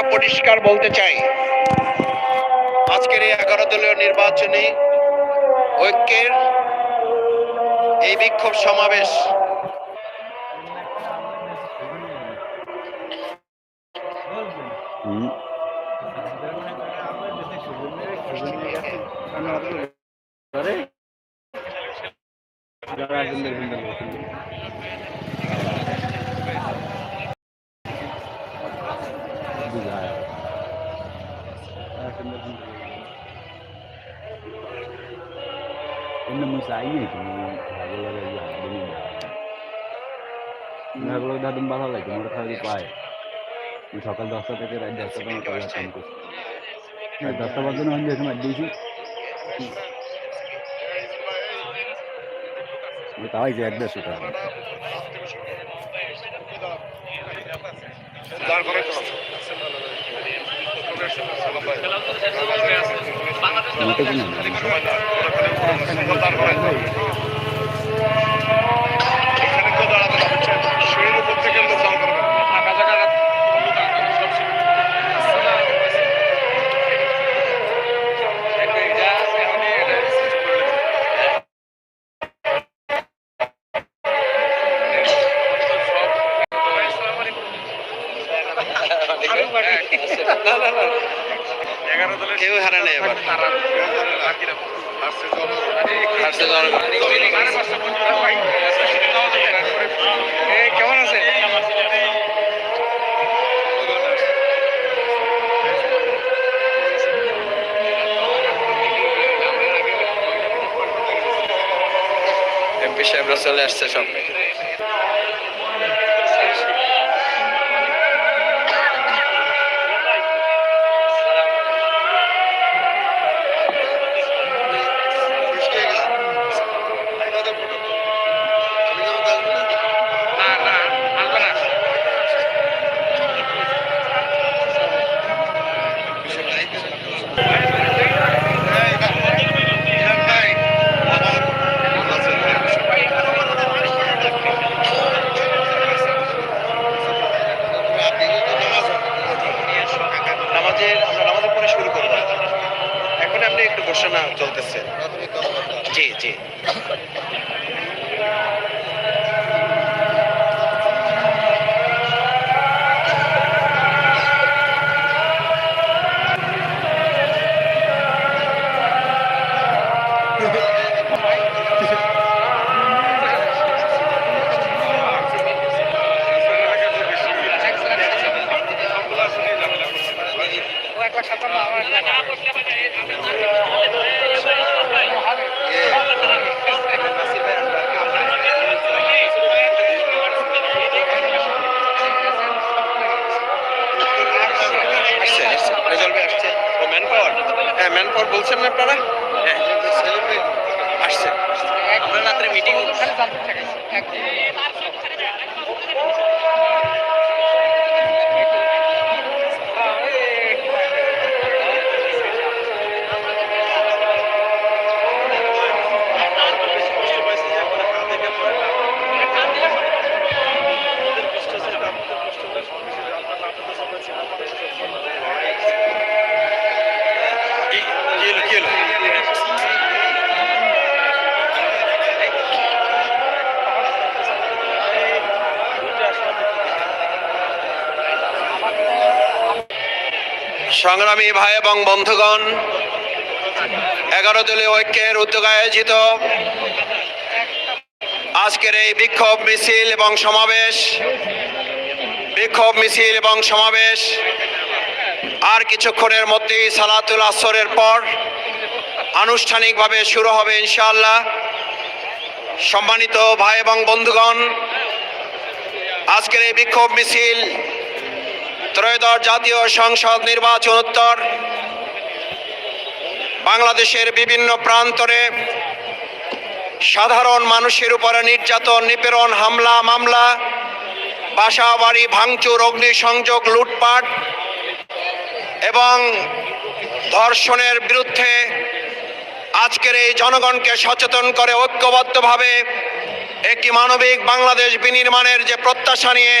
কথা পরিষ্কার বলতে চাই আজকের এই এগারো দলীয় নির্বাচনে ঐক্যের এই বিক্ষোভ সমাবেশ ইয়া দিনে ভালো দাদুম ভালো লাগে মোটা খালি পায় সকাল দশটা থেকে রাত দশটা পর্যন্ত কাজ কাম করছি দশটা পর্যন্ত আমি যখন দিয়েছি তাই যে এক দেড়শো টাকা মোটে কিনা কেমন আছে এমপি সাহেবরা চলে আসছে সব। জি জি। back সংগ্রামী ভাই এবং বন্ধুগণ, এগারো দলীয় ঐক্যের উদ্যোগে আয়োজিত আজকের এই বিক্ষোভ মিছিল এবং সমাবেশ, বিক্ষোভ মিছিল এবং সমাবেশ আর কিছুক্ষণের মধ্যেই সালাতুল আসরের পর আনুষ্ঠানিকভাবে শুরু হবে ইনশাআল্লাহ। সম্মানিত ভাই এবং বন্ধুগণ, আজকের এই বিক্ষোভ মিছিল ত্রয়োদশ জাতীয় সংসদ নির্বাচন উত্তর। বাংলাদেশের বিভিন্ন প্রান্তরে সাধারণ মানুষের উপরে নির্যাতন, নিপীড়ন, হামলা, মামলা বাসা বাড়ি ভাঙচুর, অগ্নিসংযোগ, লুটপাট এবং ধর্ষণের বিরুদ্ধে আজকের এই জনগণকে সচেতন করে ঐক্যবদ্ধভাবে একটি মানবিক বাংলাদেশ বিনির্মাণের যে প্রত্যাশা নিয়ে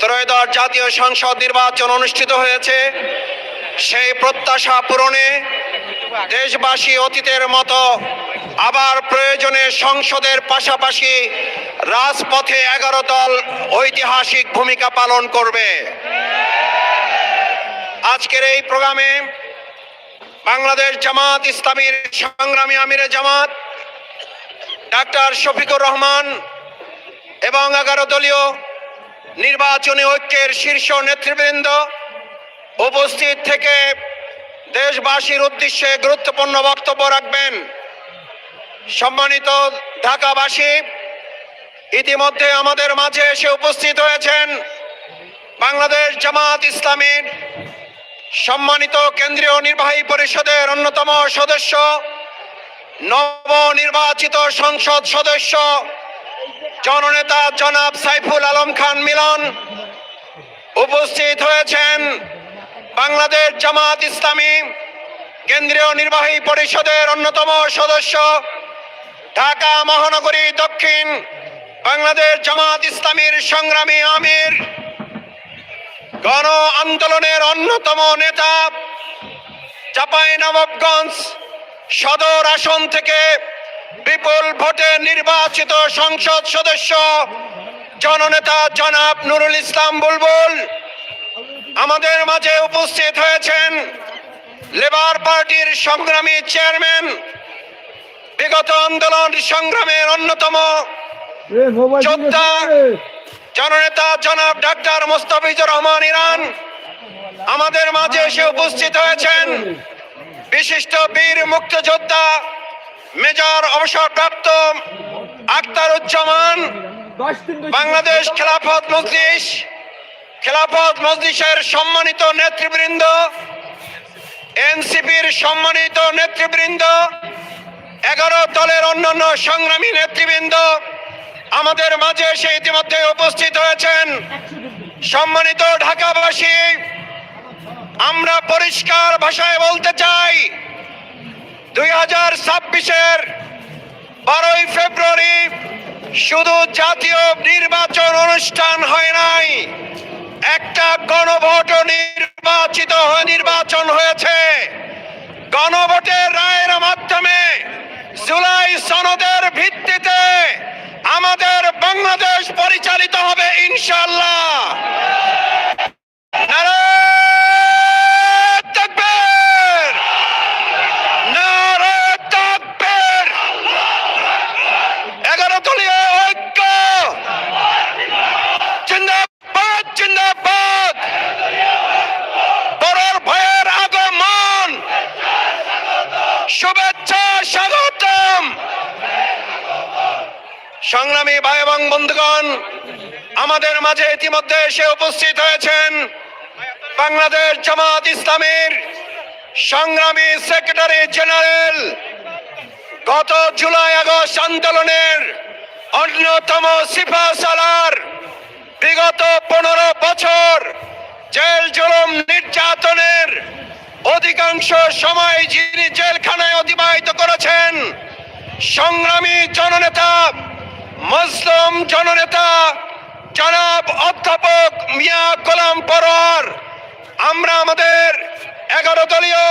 ত্রয়োদশ জাতীয় সংসদ নির্বাচন অনুষ্ঠিত হয়েছে। সেই প্রত্যাশা পূরণে দেশবাসী অতীতের মতো আবার প্রয়োজনে সংসদের পাশাপাশি রাজপথে এগারো দল ঐতিহাসিক ভূমিকা পালন করবে। আজকের এই প্রোগ্রামে বাংলাদেশ জামাত, ইসলামীর সংগ্রামী আমিরে জামাত, ডাক্তার শফিকুর রহমান এবং এগারো দলীয় নির্বাচনী ঐক্যের শীর্ষ নেতৃবৃন্দ উপস্থিত থেকে দেশবাসীর উদ্দেশ্যে গুরুত্বপূর্ণ বক্তব্য রাখবেন। সম্মানিত ঢাকাবাসী, ইতিমধ্যে আমাদের মাঝে এসে উপস্থিত হয়েছেন বাংলাদেশ জামাত ইসলামীর সম্মানিত কেন্দ্রীয় নির্বাহী পরিষদের অন্যতম সদস্য, নবনির্বাচিত সংসদ সদস্য জননেতা জনাব সাইফুল আলম খান মিলন উপস্থিত হয়েছেন বাংলাদেশ জামাত ইসলামী কেন্দ্রীয় নির্বাহী পরিষদের অন্যতম সদস্য ঢাকা মহানগরী দক্ষিণ বাংলাদেশ জামাত ইসলামীর সংগ্রামী আমির গণ আন্দোলনের অন্যতম নেতা চাপাই নবাবগঞ্জ সদর আসন থেকে বিপুল ভোটে নির্বাচিত সংসদ সদস্য জননেতা জনাব নুরুল ইসলাম বুলবুল আমাদের মাঝে উপস্থিত হয়েছেন লেবার পার্টির সংগ্রামী চেয়ারম্যান। বিগত আন্দোলন সংগ্রামের অন্যতম যোদ্ধা জননেতা জনাব ডাক্তার মোস্তাফিজুর রহমান ইরান আমাদের মাঝে এসে উপস্থিত হয়েছেন। বিশিষ্ট বীর মুক্তিযোদ্ধা মেজর অবসরপ্রাপ্ত আখতারুজ্জামান, বাংলাদেশ খেলাফত মজলিস, খেলাফত মজলিসের সম্মানিত নেতৃবৃন্দ, এনসিপির সম্মানিত নেতৃবৃন্দ, এগারো দলের অন্যান্য সংগ্রামী নেতৃবৃন্দ আমাদের মাঝে এসে ইতিমধ্যে উপস্থিত হয়েছেন। সম্মানিত ঢাকাবাসী, আমরা পরিষ্কার ভাষায় বলতে চাই, দুই হাজার ছাব্বিশের বারোই ফেব্রুয়ারি শুধু জাতীয় নির্বাচন অনুষ্ঠান হয় নাই, একটা গণভোট নির্বাচিত নির্বাচন হয়েছে। গণভোটের রায়ের মাধ্যমে জুলাই সনদের ভিত্তিতে আমাদের বাংলাদেশ পরিচালিত হবে ইনশাল্লাহ নারায়ণ তাকবীর! নারায়ণ তাকবীর! এগারো দলীয় ঐক্য জিন্দাবাদ জিন্দাবাদ পরের ভয়ের আগমন শুভেচ্ছা স্বাগতম সংগ্রামী ভাই এবং বন্ধুগণ আমাদের মাঝে ইতিমধ্যে এসে উপস্থিত হয়েছেন বাংলাদেশ জামাত ইসলামের সংগ্রামী সেক্রেটারি জেনারেল। গত জুলাই আগস্ট আন্দোলনের অন্যতম সিফা সালার বিগত পনেরো বছর জেল জুলুম নির্যাতনের অধিকাংশ সময় যিনি জেলখানায় অতিবাহিত করেছেন, সংগ্রামী জননেতা, মুসলিম জননেতা জনাব অধ্যাপক মিয়া গোলাম পরোয়ার, আমরা আমাদের এগারো দলীয়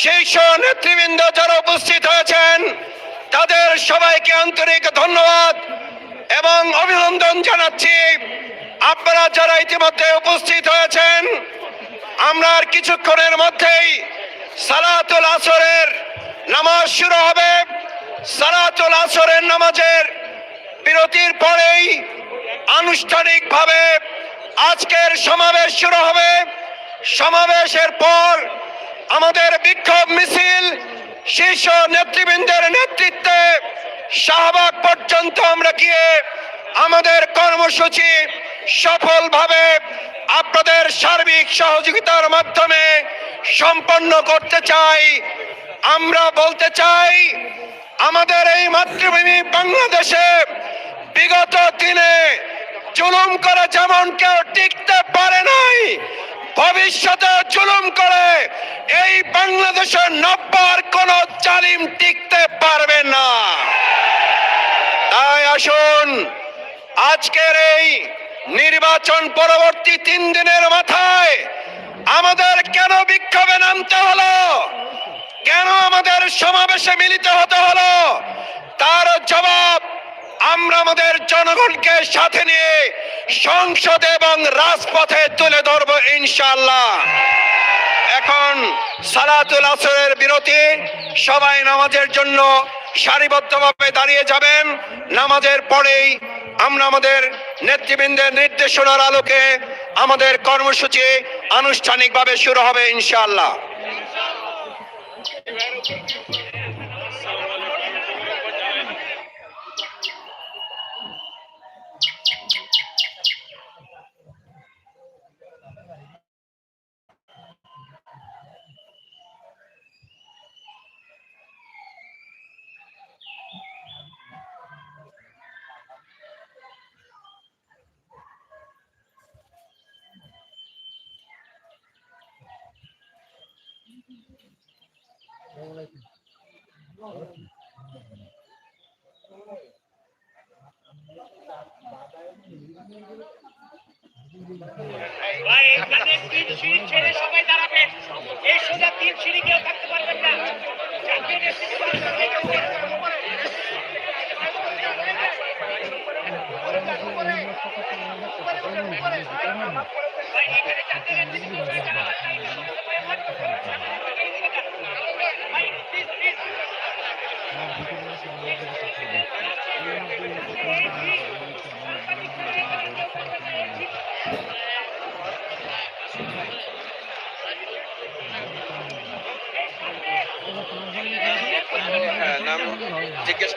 শীর্ষ নেতৃবৃন্দ যারা উপস্থিত হয়েছেন, তাদের সবাইকে আন্তরিক ধন্যবাদ এবং অভিনন্দন জানাচ্ছি। আপনারা যারা ইতিমধ্যে উপস্থিত হয়েছেন, আমরা আর কিছুক্ষণের মধ্যেই সালাতুল আসরের নামাজ শুরু হবে। সালাতুল আসরের নামাজের বিরতির পরেই আনুষ্ঠানিকভাবে আজকের সমাবেশ শুরু হবে। সমাবেশের পর আমাদের বিক্ষোভ মিছিল শীর্ষ নেতৃবৃন্দের নেতৃত্বে শাহবাগ পর্যন্ত আমরা গিয়ে আমাদের কর্মসূচি সফলভাবে আপনাদের সার্বিক সহযোগিতার মাধ্যমে সম্পন্ন করতে চাই। আমরা বলতে চাই, আমাদের এই মাতৃভূমি বাংলাদেশে বিগত দিনে জুলুম করে যেমন কেউ টিকতে পারে নাই, ভবিষ্যতে জুলুম করে এই বাংলাদেশের নব্বার কোন জালিম টিকতে পারবে না। তাই আসুন, আজকের এই নির্বাচন পরবর্তী তিন দিনের মাথায় আমাদের কেন বিক্ষোভে নামতে হলো? কেন আমাদের সমাবেশে মিলিত হতে হলো? তার জবাব আমরা আমাদের জনগণকে সাথে নিয়ে সংসদে এবং রাজপথে তুলে ধরব ইনশাল্লাহ এখন সালাতুল আসরের বিরতি। সবাই নামাজের জন্য সারিবদ্ধভাবে দাঁড়িয়ে যাবেন। নামাজের পরেই আমরা আমাদের নেতৃবৃন্দের নির্দেশনার আলোকে আমাদের কর্মসূচি আনুষ্ঠানিকভাবে শুরু হবে ইনশাআল্লাহ। ভাই এখানে তিন সিঁড়ি ছেড়ে সবাই দাঁড়াবেন এই সোজা তিন সিঁড়ি কেউ থাকতে পারবেন না জাতীয় নেতৃত্ব ভাই এখানে জাতীয় নেতৃত্ব সবাই দাঁড়াবেন। ভাই প্লিজ প্লিজ হ্যাঁ, নাম জিজ্ঞেস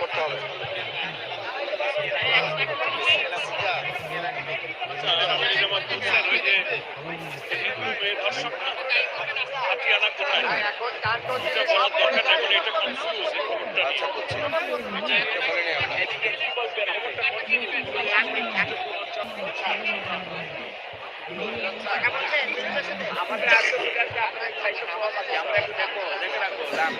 করতে হবে আচ্ছা করছি এটা বলে নিই আমরা। আমাদের আসল আমরা একটু দেখব দেখে রাখব দাম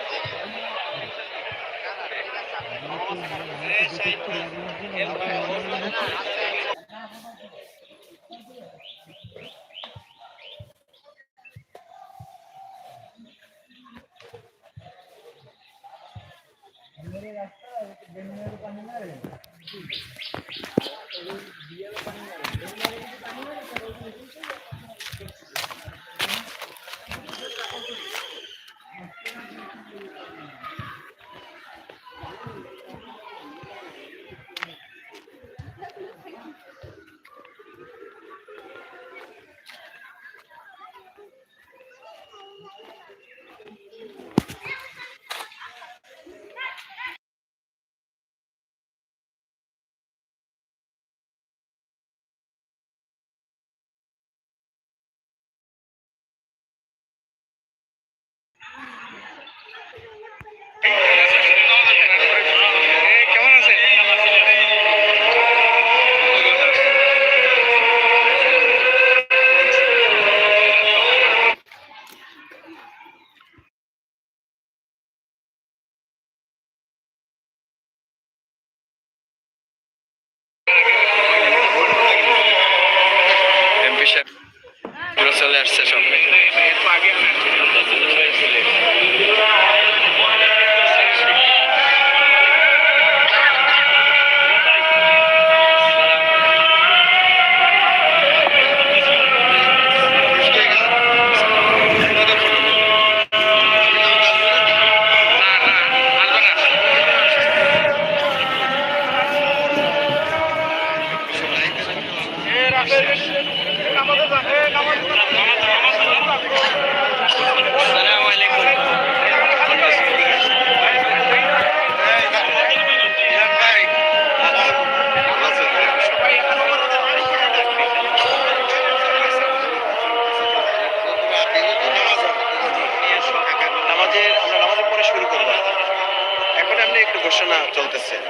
acontecendo.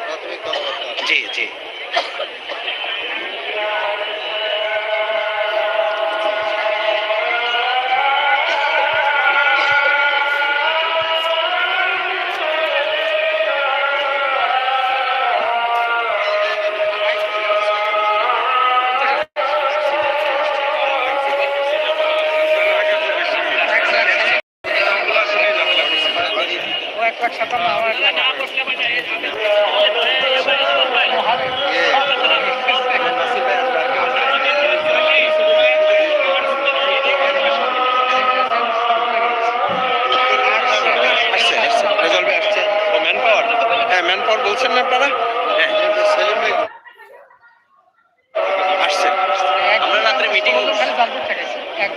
এক